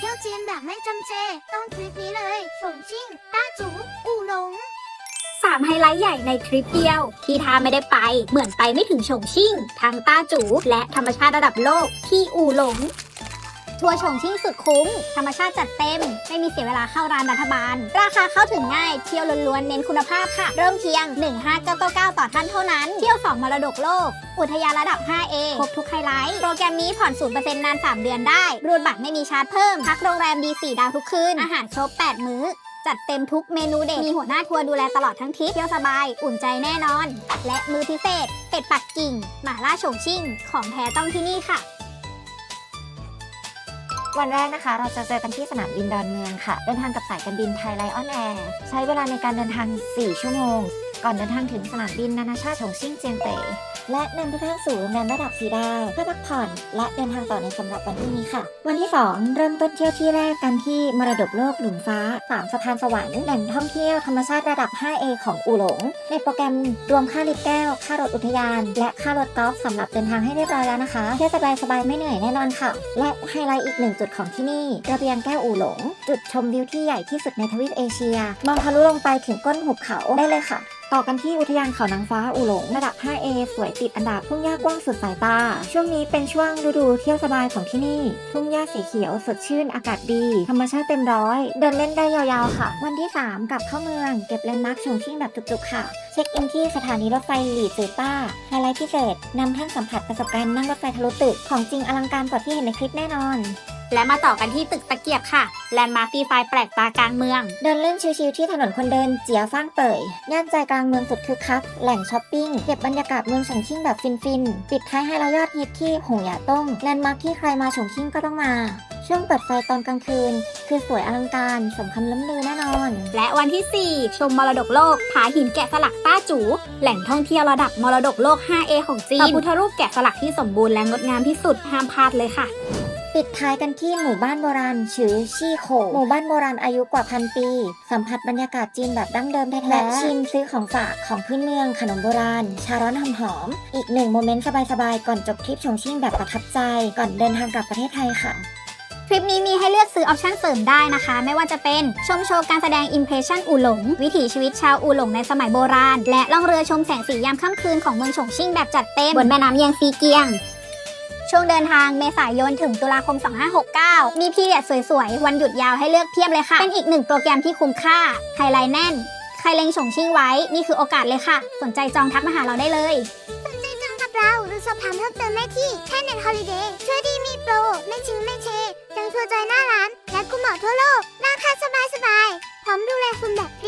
เที่ยวจีนแบบไม่จำเจ ต้องทริปนี้เลยฉงชิ่ง ต้าจูอู่หลงสามไฮไลท์ใหญ่ในทริปเดียว ที่ท้าไม่ได้ไป เหมือนไปไม่ถึงฉงชิ่ง ทางต้าจู และธรรมชาติระดับโลกที่อู่หลง ทัวร์ฉงชิ่งสุดคุ้ม ธรรมชาติจัดเต็ม ไม่มีเสียเวลาเข้าร้านรัฐบาล ราคาเข้าถึงง่าย เที่ยวล้วนๆ เน้นคุณภาพค่ะ เริ่มเพียง 15999 ต่อท่านเท่านั้น เที่ยว 2 มรดกโลก อุทยานระดับ 5A ครบทุกไฮไลท์ โปรแกรมนี้ผ่อน 0%นาน 3 เดือนได้ รูดบัตรไม่มีชาร์จเพิ่ม พักโรงแรมดี4ดาวทุกคืน อาหารครบ 8 มื้อจัดเต็มทุกเมนูเด็ด มีหัวหน้าทัวร์ดูแลตลอดทั้งทริป เที่ยวสบาย อุ่นใจแน่นอน และมือพิเศษ เป็ดปักกิ่ง หม่าล่าฉงชิ่ง ของแท้ต้องที่นี่ค่ะ วันแรกนะคะ เราจะเจอกันที่สนามบินดอนเมืองค่ะ เดินทางกับสายการบินไทยไลออนแอร์ใช้เวลาในการเดินทาง 4 ชั่วโมง ก่อนเดินทางถึงสนามบินนานาชาติฉงชิ่งเจียงเต๋ และนำทุกท่านสู่โรงแรมระดับสีดาวเพื่อพักผ่อนและเดินทางต่อในสำหรับวันพรุ่งนี้ค่ะ วันที่ 2 เริ่มต้นเที่ยวที่แรกกันที่มรดกโลกหลุมฟ้า3สะพานสวรรค์แหล่งท่องเที่ยวธรรมชาติระดับ 5A ของอูหลง ในโปรแกรมรวมค่าลิฟต์แก้ว ค่ารถอุทยาน และค่ารถกอล์ฟสำหรับเดินทางให้เรียบร้อยแล้วนะคะเที่ยวสบายๆไม่เหนื่อยแน่นอนค่ะ และไฮไลท์อีกหนึ่งจุดของที่นี่ระเบียงแก้วอูหลง จุดชมวิวที่ใหญ่ที่สุดในทวีปเอเชีย มองทะลุลงไปถึงก้นหุบเขาได้เลยค่ะ ต่อกันที่อุทยานเขานางฟ้าอูหลงระดับ 5A สวยติดอันดับทุ่งหญ้ากว้างสุดสายตา ช่วงนี้เป็นช่วงฤดูเที่ยวสบายของที่นี่ ทุ่งหญ้าสีเขียวสดชื่นอากาศดี ธรรมชาติเต็มร้อย เดินเล่นได้ยาวๆค่ะ วันที่ 3 กลับเข้าเมือง เก็บแลนด์มาร์คชงชิ่งแบบจุกๆค่ะ เช็คอินที่สถานีรถไฟหลีจือต้าไฮไลท์พิเศษนำท่านสัมผัสประสบการณ์นั่งรถไฟทะลุตึกของจริงอลังการกว่าที่เห็นในคลิปแน่นอน และมาต่อกันที่ตึกตะเกียบค่ะ แลนด์มาร์คตีไฟแปลกตากลางเมือง เดินเล่นชิลๆที่ถนนคนเดินเจียฟ้างเป่ยย่านใจกลางเมืองสุดคึกคัก แหล่งช้อปปิ้ง เก็บบรรยากาศเมืองฉงชิ่งแบบฟินๆ ปิดท้ายให้เรายอดฮิตที่หงหยาต้ง แลนด์มาร์คที่ใครมาฉงชิ่งก็ต้องมา ช่วงเปิดไฟตอนกลางคืน คือสวยอลังการสมคำล้ำลือแน่นอน และวันที่ 4 ชมมรดกโลกผาหินแกะสลักต้าจู แหล่งท่องเที่ยวระดับมรดกโลก 5A ของจีนพระพุทธรูปแกะสลักที่สมบูรณ์และงดงามที่สุดห้ามพลาดเลยค่ะ ปิดท้ายกันที่หมู่บ้านโบราณชื่อชี่โขหมู่บ้านโบราณอายุกว่าพันปี สัมผัสบรรยากาศจีนแบบดั้งเดิมแท้ๆและชิมซื้อของฝากของพื้นเมืองขนมโบราณ ชาร้อนหอมๆอีกหนึ่งโมเมนต์สบายๆ ก่อนจบทริปชงชิ่งแบบประทับใจ ก่อนเดินทางกลับประเทศไทยค่ะทริปนี้มีให้เลือกซื้อออปชั่นเสริมได้นะคะ ไม่ว่าจะเป็นชมโชว์การแสดง Impression อูหลง วิถีชีวิตชาวอูหลงในสมัยโบราณ และล่องเรือชมแสงสียามค่ำคืนของเมืองฉงชิ่งแบบจัดเต็มบนแม่น้ำเยียงซีเกียง ช่วงเดินทางเมษายนถึงตุลาคม 2569 มีพีเรียดสวยๆ วันหยุดยาวให้เลือกเพียบเลยค่ะ เป็นอีกหนึ่งโปรแกรมที่คุ้มค่า ไฮไลท์แน่น ใครเล็งฉงชิ่งไว้ นี่คือโอกาสเลยค่ะ สนใจจองทักมาหาเราได้เลย สนใจจังกับเราหรือสอบถามเพิ่มเติมได้ที่แค่เน็ตฮอลิเดย์ช่วยดีมีโปร ไม่ชิงไม่เชจังทัวร์ใจหน้าร้านและคุณหมอทั่วโลกราคาสบายสบายๆพร้อมดูแลคุณแบบพรี